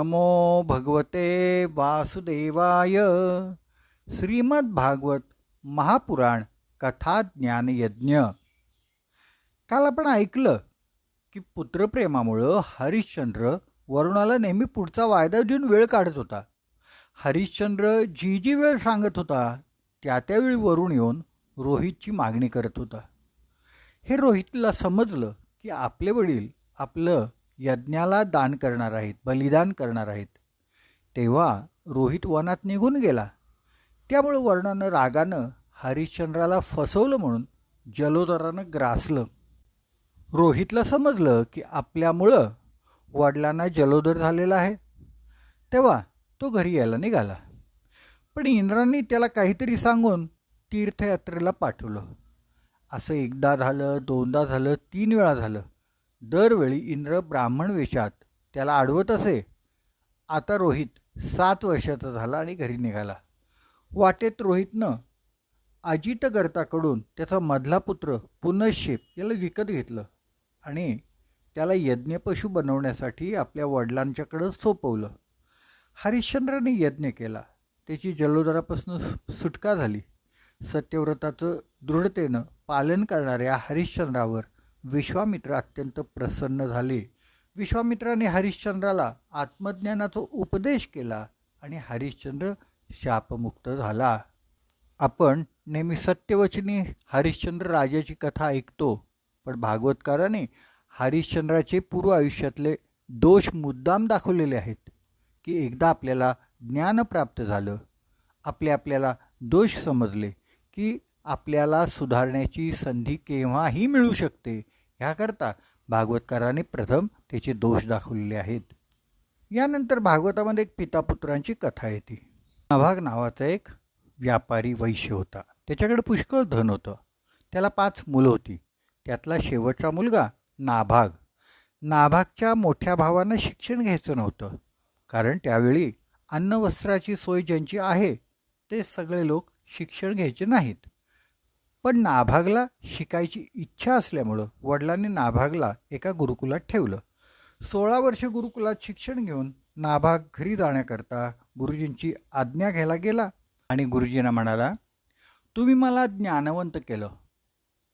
नमो भगवते वासुदेवाय। श्रीमद्भागवत महापुराण कथा ज्ञानयज्ञ काल आपण ऐकलं की पुत्रप्रेमामुळं हरिश्चंद्र वरुणाला नेहमी पुढचा वायदा देऊन वेळ काढत होता. हरिश्चंद्र जी जी वेळ सांगत होता त्या त्यावेळी वरुण येऊन रोहितची मागणी करत होता. हे रोहितला समजलं की आपले वडील आपलं यज्ञाला दान करणार आहेत बलिदान करणार आहेत. तेव्हा रोहित वनात निघून गेला. त्यामुळे वर्णानं रागानं हरिश्चंद्राला फसवलं म्हणून जलोदरानं ग्रासलं. रोहितला समजलं की आपल्यामुळं वडिलांना जलोदर झालेला आहे. तेव्हा तो घरी यायला निघाला. पण इंद्रांनी त्याला काहीतरी सांगून तीर्थयात्रेला पाठवलं. असं एकदा झालं दोनदा झालं तीन वेळा झालं. दरवेळी इंद्र ब्राह्मण वेशात त्याला अडवत असे. आता रोहित सात वर्षाचा झाला आणि घरी निघाला. वाटेत रोहितनं अजितगर्ताकडून त्याचा मधला पुत्र पुनश्शेप याला विकत घेतलं आणि त्याला यज्ञपशू बनवण्यासाठी आपल्या वडिलांच्याकडं सोपवलं. हरिश्चंद्राने यज्ञ केला. त्याची जलोदरापासून सुटका झाली. सत्यव्रताचं दृढतेनं पालन करणाऱ्या हरिश्चंद्रावर विश्वामित्र अत्यंत प्रसन्न झाले. विश्वामित्राने हरिश्चंद्राला आत्मज्ञानाचा उपदेश केला आणि हरिश्चंद्र शापमुक्त झाला. आपण नेहमी सत्यवचनी हरिश्चंद्र राजाची कथा ऐकतो पण भागवतकाराने हरिश्चंद्राचे पूर्व आयुष्यातले दोष मुद्दाम दाखवलेले आहेत की एकदा आपल्याला ज्ञान प्राप्त झालं आपले आपल्याला दोष समजले की आपल्याला सुधारण्याची संधी केव्हाही मिळू शकते. ह्याकरता भागवतकारांनी प्रथम त्याचे दोष दाखवलेले आहेत. यानंतर भागवतामध्ये एक पितापुत्रांची कथा येते. नाभाग नावाचा एक व्यापारी वैश्य होता. त्याच्याकडे पुष्कळ धन होतं. त्याला पाच मुलं होती. त्यातला शेवटचा मुलगा नाभाग. नाभागच्या मोठ्या भावानं शिक्षण घ्यायचं नव्हतं. कारण त्यावेळी अन्नवस्त्राची सोय ज्यांची आहे ते सगळे लोक शिक्षण घ्यायचे नाहीत. पण नाभागला शिकायची इच्छा असल्यामुळं वडिलांनी नाभागला एका गुरुकुलात ठेवलं. सोळा वर्ष गुरुकुलात शिक्षण घेऊन नाभाग घरी जाण्याकरता गुरुजींची आज्ञा घ्यायला गेला आणि गुरुजींना म्हणाला तुम्ही मला ज्ञानवंत केलं.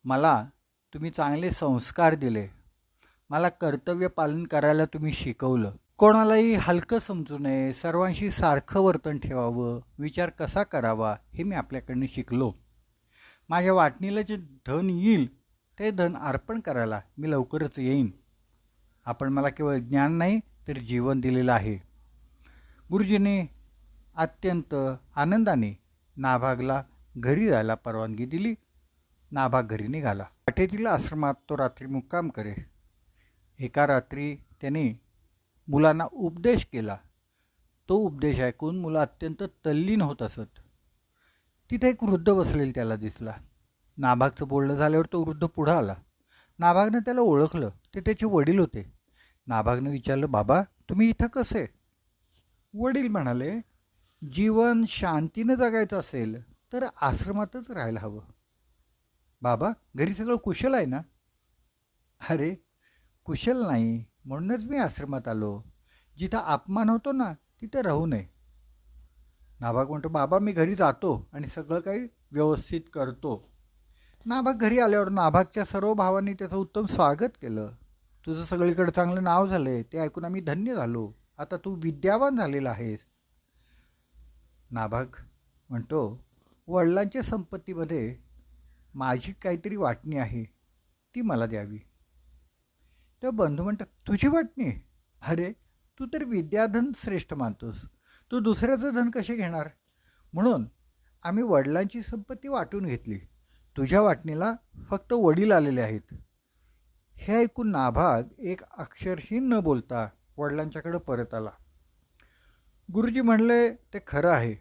मला तुम्ही चांगले संस्कार दिले. मला कर्तव्य पालन करायला तुम्ही शिकवलं. कोणालाही हलकं समजू नये. सर्वांशी सारखं वर्तन ठेवावं. विचार कसा करावा हे मी आपल्याकडनं शिकलो. माझ्या वाटणीला जे धन येईल ते धन अर्पण करायला मी लवकरच येईन. आपण मला केवळ ज्ञान नाही तर जीवन दिलेलं आहे. गुरुजीने अत्यंत आनंदाने नाभागला घरी जायला परवानगी दिली. नाभाग घरी निघाला. वाटेतील आश्रमात तो रात्री मुक्काम करे. एका रात्री त्याने मुलांना उपदेश केला. तो उपदेश ऐकून मुलं अत्यंत तल्लीन होत असत. तिथे एक वृद्ध बसलेला त्याला दिसला. नाभागचं बोलणं झाल्यावर तो वृद्ध पुढं आला. नाभागनं त्याला ओळखलं. ते त्याचे वडील होते. नाभागनं विचारलं बाबा तुम्ही इथं कसे? वडील म्हणाले जीवन शांतीनं जगायचं असेल तर आश्रमातच राहायला हवं. बाबा घरी सगळं कुशल आहे ना? अरे कुशल नाही. म्हणूनच मी आश्रमात आलो. जिथं अपमान होतो ना तिथं राहू नये. नाभाग म्हणतो बाबा मी घरी जातो आणि सगळं काही व्यवस्थित करतो. नाभाग घरी आल्यावर नाभागच्या सर्व भावांनी त्याचं उत्तम स्वागत केलं. तुझं सगळीकडे चांगलं नाव झालं आहे ते ऐकून आम्ही धन्य झालो. आता तू विद्यावान झालेला आहेस. नाभाग म्हणतो वडिलांच्या संपत्तीमध्ये माझी काहीतरी वाटणी आहे ती मला द्यावी. तर बंधू म्हणतात तुझी वाटणी? अरे तू तर विद्याधन श्रेष्ठ मानतोस. तू दुसऱ्याचं धन कसे घेणार? म्हणून आम्ही वडिलांची संपत्ती वाटून घेतली. तुझ्या वाटणीला फक्त वडील आलेले आहेत. हे ऐकून नाभाग एक अक्षरही न बोलता वडिलांच्याकडं परत आला. गुरुजी म्हणले ते खरं आहे.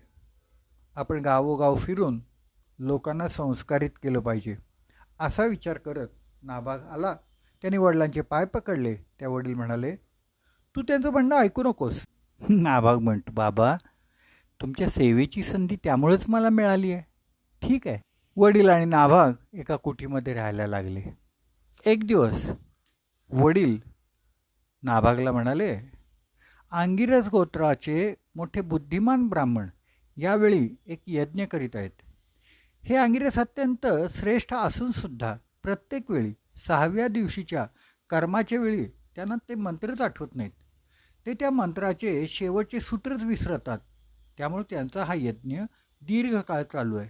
आपण गावोगाव फिरून लोकांना संस्कारित केलं पाहिजे. असा विचार करत नाभाग आला. त्याने वडिलांचे पाय पकडले. त्या वडील म्हणाले तू त्यांचं म्हणणं ऐकू नकोस. नाभाग म्हणतो बाबा तुमच्या सेवेची संधी त्यामुळेच मला मिळाली आहे. ठीक आहे. वडील आणि नाभाग एका कुटीमध्ये राहायला लागले. एक दिवस वडील नाभागला म्हणाले आंगिरस गोत्राचे मोठे बुद्धिमान ब्राह्मण यावेळी एक यज्ञ करीत आहेत. हे आंगिरस अत्यंत श्रेष्ठ असूनसुद्धा प्रत्येक वेळी सहाव्या दिवशीच्या कर्माच्या वेळी त्यांना ते मंत्रच आठवत नाहीत. ते त्या मंत्राचे शेवटचे सूत्रच विसरतात. त्यामुळे त्यांचा हा यज्ञ दीर्घकाळ चालू आहे.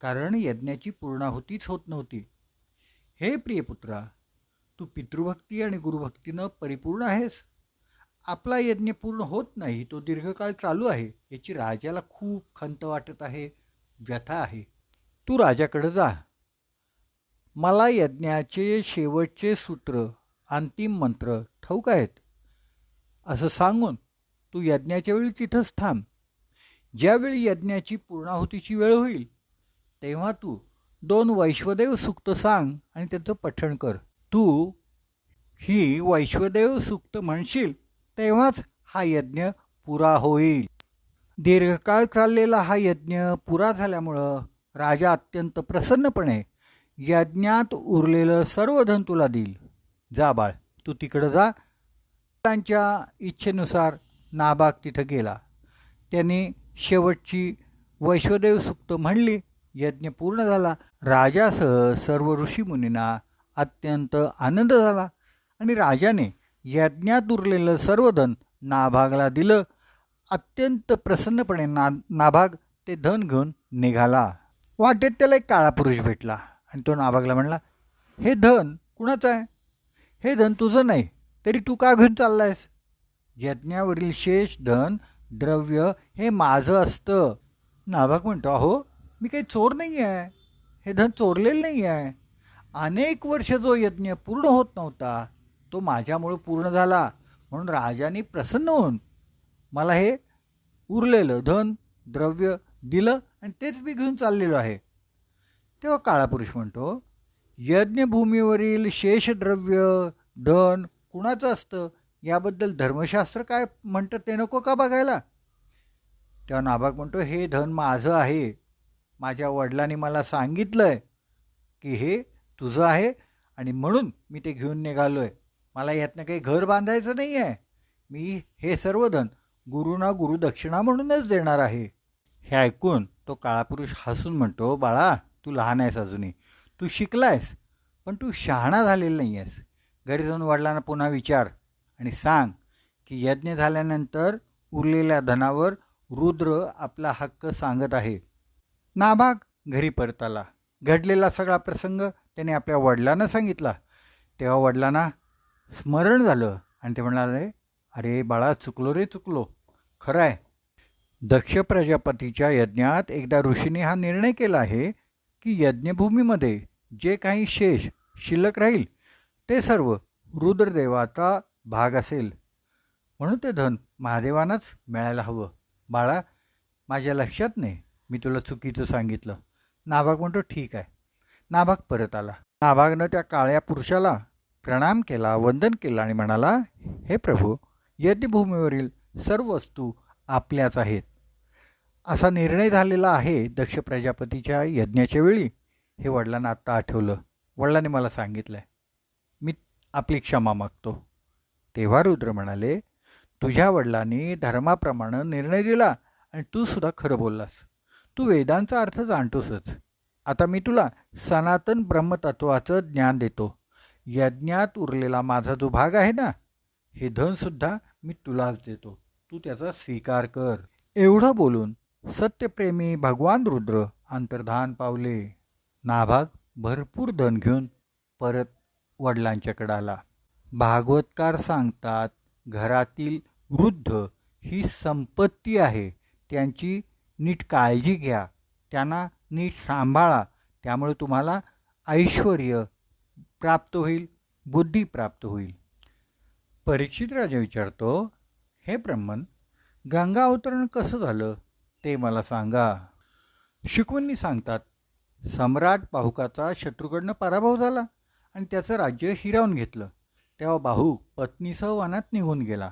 कारण यज्ञाची पूर्णाहुतीच होत नव्हती. हे प्रियपुत्रा तू पितृभक्ती आणि गुरुभक्तीनं परिपूर्ण आहेस. आपला यज्ञ पूर्ण होत नाही तो दीर्घकाळ चालू आहे याची राजाला खूप खंत वाटत आहे व्यथा आहे. तू राजाकडे जा. मला यज्ञाचे शेवटचे सूत्र अंतिम मंत्र ठाऊक आहेत. असं सांगून तू यज्ञाच्या वेळी तिथंच थांब. ज्यावेळी यज्ञाची पूर्णाहुतीची वेळ होईल तेव्हा तू दोन वैश्वदेव सूक्त सांग आणि त्याचं पठण कर. तू ही वैश्वदेव सूक्त म्हणशील तेव्हाच हा यज्ञ पुरा होईल. दीर्घकाळ चाललेला हा यज्ञ पुरा झाल्यामुळं राजा अत्यंत प्रसन्नपणे यज्ञात उरलेलं सर्व धन तुला देईल. जा बाळ तू तिकडं जा त्यांच्या इच्छेनुसार नाबाग तिथं गेला. त्यांनी शेवटची वैश्वदेव सुक्त म्हणली. यज्ञ पूर्ण झाला. राजासह सर्व ऋषीमुनींना अत्यंत आनंद झाला आणि राजाने यज्ञात उरलेलं सर्व धन नाभागला दिलं. अत्यंत प्रसन्नपणे ना नाभाग ते धन घेऊन निघाला. वाटेत त्याला एक काळा पुरुष भेटला आणि तो नाभागला म्हणला हे धन कुणाचं आहे? हे धन तुझं नाही. तरी तू का घेऊन चाललायस? यज्ञावरील शेष धन द्रव्य हे माझं असतं. नाभाग म्हणतो अहो मी काही चोर नाही आहे हे धन चोरलेलं नाही आहे अनेक वर्ष जो यज्ञ पूर्ण होत नव्हता तो माझ्यामुळं पूर्ण झाला. म्हणून राजाने प्रसन्न होऊन मला हे उरलेलं धन द्रव्य दिलं आणि तेच मी घेऊन चाललेलो आहे. तेव्हा काळापुरुष म्हणतो यज्ञभूमीवरील शेष द्रव्य धन कुणाचं असतं? याबद्दल धर्मशास्त्र काय म्हणतं ते नको का बघायला? तेव्हा नाभाग म्हणतो हे धन माझं आहे. माझ्या वडिलांनी मला सांगितलं आहे की हे तुझं आहे आणि म्हणून मी ते घेऊन निघालो आहे मला यातनं काही घर बांधायचं नाही आहे मी हे सर्व धन गुरुना गुरुदक्षिणा म्हणूनच देणार आहे. हे ऐकून तो काळापुरुष हसून म्हणतो बाळा तू लहान आहेस अजूनही. तू शिकला आहेस पण तू शहाणा झालेला नाही आहेस घरी जाऊन वडिलांना पुन्हा विचार आणि सांग की यज्ञ झाल्यानंतर उरलेल्या धनावर रुद्र आपला हक्क सांगत आहे. नाभाग घरी परत आला घडलेला सगळा प्रसंग त्याने आपल्या वडिलांना सांगितला. तेव्हा वडिलांना स्मरण झालं आणि ते म्हणाले अरे बाळा चुकलो रे चुकलो. खरं आहे. दक्ष प्रजापतीच्या यज्ञात एकदा ऋषीने हा निर्णय केला आहे की यज्ञभूमीमध्ये जे काही शेष शिल्लक राहील ते सर्व रुद्रदेवाचा भाग असेल. म्हणून ते धन महादेवांनाच मिळायला हवं. बाळा माझ्या लक्षात नाही. मी तुला चुकीचं सांगितलं. नाभाग म्हणतो ठीक आहे. नाभाग परत आला. नाभागनं त्या काळ्या पुरुषाला प्रणाम केला वंदन केलं आणि म्हणाला हे प्रभू यज्ञभूमीवरील सर्व वस्तू आपल्याच आहेत. असा निर्णय झालेला आहे दक्ष प्रजापतीच्या यज्ञाच्या वेळी. हे वडिलांना आत्ता आठवलं. वडिलांनी मला सांगितलं आहे आपली क्षमा मागतो. तेव्हा रुद्र म्हणाले तुझ्या वडिलांनी धर्माप्रमाणे निर्णय दिला आणि तू सुद्धा खरं बोललास. तू वेदांचा अर्थ जाणतोसच. आता मी तुला सनातन ब्रह्मतत्वाचं ज्ञान देतो. यज्ञात उरलेला माझा जो भाग आहे ना हे धनसुद्धा मी तुलाच देतो. तू त्याचा स्वीकार कर. एवढं बोलून सत्यप्रेमी भगवान रुद्र अंतर्धान पावले. नाभाग भरपूर धन घेऊन परत वडिलांच्याकडे आला. भागवतकार सांगतात घरातील वृद्ध ही संपत्ती आहे त्यांची नीट काळजी घ्या त्यांना नीट सांभाळा त्यामुळे तुम्हाला ऐश्वर प्राप्त होईल बुद्धी प्राप्त होईल. परीक्षित राजा विचारतो हे ब्रह्मन गंगा अवतरण कसं झालं ते मला सांगा. शिकवणी सांगतात सम्राट पाहुकाचा शत्रूकडनं पराभव झाला. आणि त्याचं राज्य हिरावून घेतलं. तेव्हा बाहूक पत्नीसह वनात निघून गेला.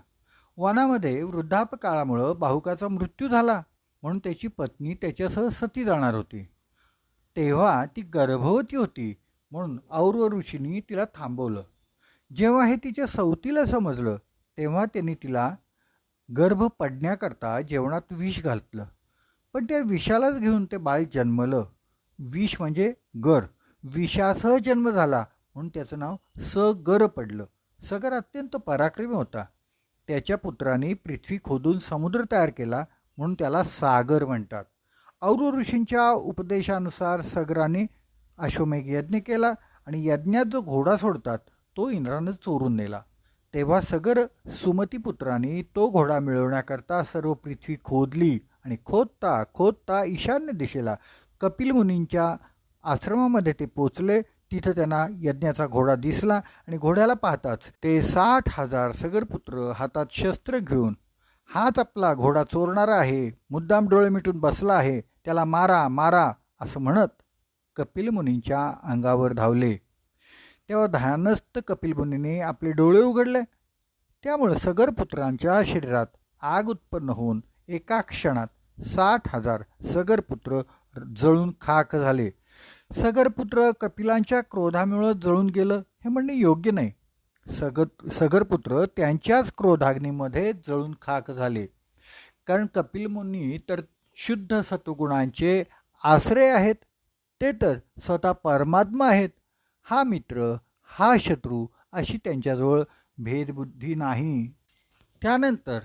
वनामध्ये वृद्धापकाळामुळं बाहुकाचा मृत्यू झाला म्हणून त्याची पत्नी त्याच्यासह सती जाणार होती. तेव्हा ती गर्भवती होती म्हणून औरव ऋषींनी तिला थांबवलं. जेव्हा हे तिच्या सवतीला समजलं तेव्हा त्यांनी तिला गर्भ पडण्याकरता जेवणात विष घातलं. पण त्या विषालाच घेऊन ते बाळ जन्मलं. विष म्हणजे गर. विषासह जन्म झाला. म्हणून त्याचं नाव सगर पडलं. सगर अत्यंत पराक्रमी होता. त्याच्या पुत्राने पृथ्वी खोदून समुद्र तयार केला म्हणून त्याला सागर म्हणतात. औरू ऋषींच्या उपदेशानुसार सगराने अश्वमेघ यज्ञ केला आणि यज्ञात जो घोडा सोडतात तो इंद्रानं चोरून नेला. तेव्हा सगर सुमतीपुत्राने तो घोडा मिळवण्याकरता सर्व पृथ्वी खोदली आणि खोदता खोदता ईशान्य दिशेला कपिल मुनींच्या आश्रमामध्ये ते पोचले. तिथं त्यांना यज्ञाचा घोडा दिसला आणि घोड्याला पाहताच ते साठ हजार सगरपुत्र हातात शस्त्र घेऊन हाच आपला घोडा चोरणारा आहे मुद्दाम डोळे मिटून बसला आहे त्याला मारा मारा असं म्हणत कपिल मुनींच्या अंगावर धावले. तेव्हा ध्यानस्थ कपिल मुनीने आपले डोळे उघडले. त्यामुळे सगरपुत्रांच्या शरीरात आग उत्पन्न होऊन एका क्षणात साठ हजार सगरपुत्र जळून खाक झाले. सगरपुत्र कपिलांच्या क्रोधामुळं जळून गेलं हे म्हणणे योग्य नाही. सगर सगरपुत्र त्यांच्याच क्रोधाग्नीमध्ये जळून खाक झाले. कारण कपिल मुनी तर शुद्ध सत्वगुणांचे आश्रय आहेत ते तर स्वतः परमात्मा आहेत. हा मित्र हा शत्रू अशी त्यांच्याजवळ भेदबुद्धी नाही. त्यानंतर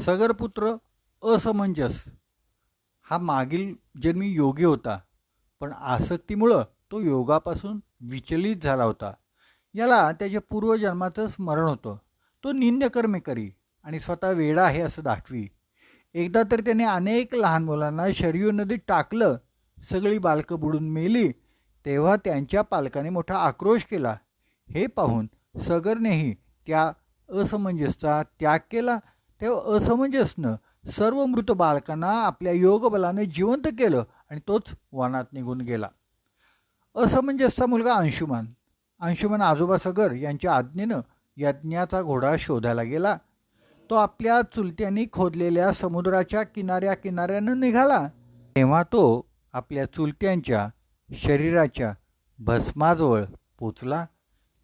सगरपुत्र असमंजस. हा मागील जन्मी योगी होता. पण आसक्तीमुळं तो योगापासून विचलित झाला होता. याला त्याच्या पूर्वजन्माचं स्मरण होतं. तो निंद्यकर्मे करी आणि स्वतः वेडा आहे असं दाखवी. एकदा तर त्याने अनेक लहान मुलांना शरयू नदीत टाकलं सगळी बालकं बुडून मेली तेव्हा त्यांच्या पालकाने मोठा आक्रोश केला. हे पाहून सगरनेही त्या असमंजसचा त्याग केला. तेव्हा असमंजसनं सर्व मृत बालकांना आपल्या योगबलाने जिवंत केलं आणि तोच वनात निघून गेला. असमंजसचा म्हणजे मुलगा अंशुमान. अंशुमान आजोबा सगर यांच्या आज्ञेनं यज्ञाचा घोडा शोधायला गेला. तो आपल्या चुलत्यांनी खोदलेल्या समुद्राच्या किनाऱ्या किनाऱ्यानं निघाला. तेव्हा तो आपल्या चुलत्यांच्या शरीराच्या भस्माजवळ पोचला.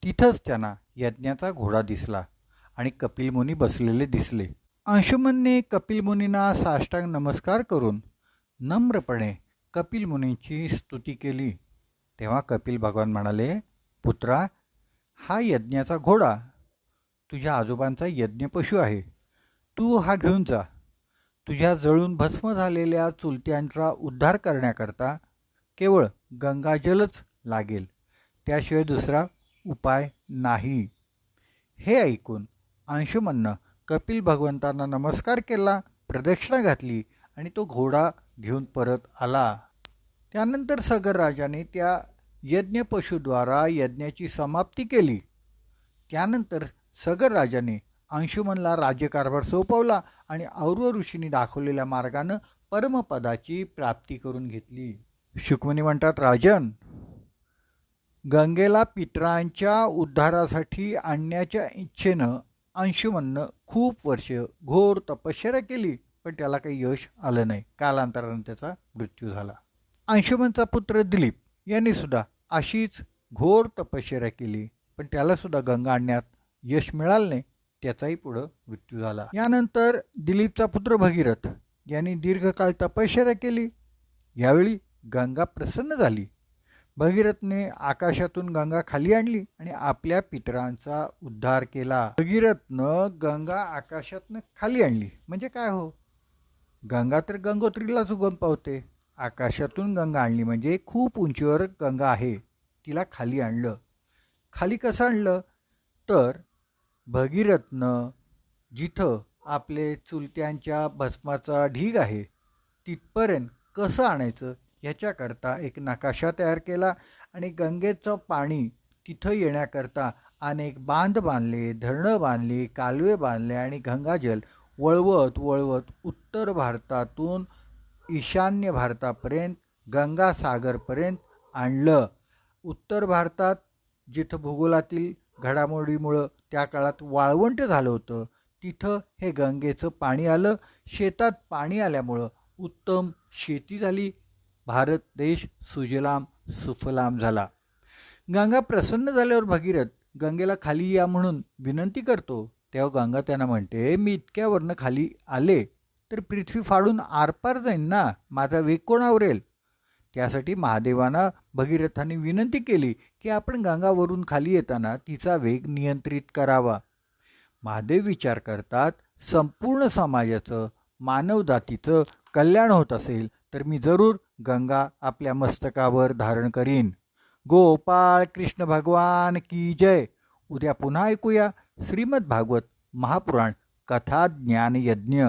तिथंच त्यांना यज्ञाचा घोडा दिसला आणि कपिल मुनी बसलेले दिसले. अंशुमनने कपिल मुनींना साष्टांग नमस्कार करून नम्रपणे कपिल मुनींची स्तुती केली. तेव्हा कपिल भगवान म्हणाले पुत्रा हा यज्ञाचा घोडा तुझ्या आजोबांचा यज्ञपशु आहे. तू हा घेऊन जा. तुझ्या जळून भस्म झालेल्या चुलत्यांचा उद्धार करण्याकरता केवळ गंगाजलच लागेल. त्याशिवाय दुसरा उपाय नाही. हे ऐकून अंशुमननं कपिल भगवंतांना नमस्कार केला प्रदक्षिणा घातली आणि तो घोडा घेऊन परत आला. त्यानंतर सगर राजाने त्या यज्ञपशुद्वारा यज्ञाची समाप्ती केली. त्यानंतर सगर राजाने अंशुमनला राज्यकारभार सोपवला आणि और्व ऋषींनी दाखवलेल्या मार्गानं परमपदाची प्राप्ती करून घेतली. शुक्मणी म्हणतात राजन गंगेला पितरांच्या उद्धारासाठी आणण्याच्या इच्छेनं अंशुमननं खूप वर्ष घोर तपश्चर्या केली पण त्याला काही यश आलं नाही. कालांतरानं त्याचा मृत्यू झाला. अंशुमनचा पुत्र दिलीप यांनी सुद्धा अशीच घोर तपश्चर्या केली पण त्यालासुद्धा गंगा आणण्यात यश मिळालं नाही त्याचाही पुढं मृत्यू झाला. यानंतर दिलीपचा पुत्र भगीरथ यांनी दीर्घकाळ तपश्चर्या केली. यावेळी गंगा प्रसन्न झाली. भगीरथने आकाशातून गंगा खाली आणली आणि आपल्या पितरांचा उद्धार केला. भगीरथनं गंगा आकाशातनं खाली आणली. म्हणजे काय हो? गंगा तर गंगोत्रीलाच उगम पावते. आकाशातून गंगा आणली म्हणजे खूप उंचीवर गंगा आहे. तिला खाली आणलं. खाली कसं आणलं? तर भगीरथनं जिथं आपले चुलत्यांच्या भस्माचा ढीग आहे तिथपर्यंत कसं आणायचं? ह्याच्याकरता एक नकाशा तयार केला आणि गंगेचं पाणी तिथं येण्याकरता अनेक बांध बांधले धरणं बांधली कालवे बांधले आणि गंगाजल वळवत वळवत उत्तर भारतातून ईशान्य भारतापर्यंत गंगासागरपर्यंत आणलं. उत्तर भारतात जिथं भूगोलातील घडामोडीमुळं त्या काळात वाळवंट झालं होतं तिथं हे गंगेचं पाणी आलं. शेतात पाणी आल्यामुळं उत्तम शेती झाली. भारत देश सुजलाम सुफलाम झाला. गंगा प्रसन्न झाल्यावर भगीरथ गंगेला खाली या म्हणून विनंती करतो. तेव्हा गंगा त्यांना म्हणते मी इतक्यावरनं खाली आले तर पृथ्वी फाडून आरपार जाईन ना माझा वेग कोण आवरेल त्यासाठी महादेवांना भगीरथाने विनंती केली की आपण गंगावरून खाली येताना तिचा वेग नियंत्रित करावा. महादेव विचार करतात संपूर्ण समाजाचं मानवजातीचं कल्याण होत असेल तर मी जरूर गंगा आपल्या मस्तकावर धारण करीन. गोपाळ कृष्ण भगवान की जय. उद्या पुन्हा ऐकूया श्रीमद भागवत महापुराण कथा ज्ञान यज्ञ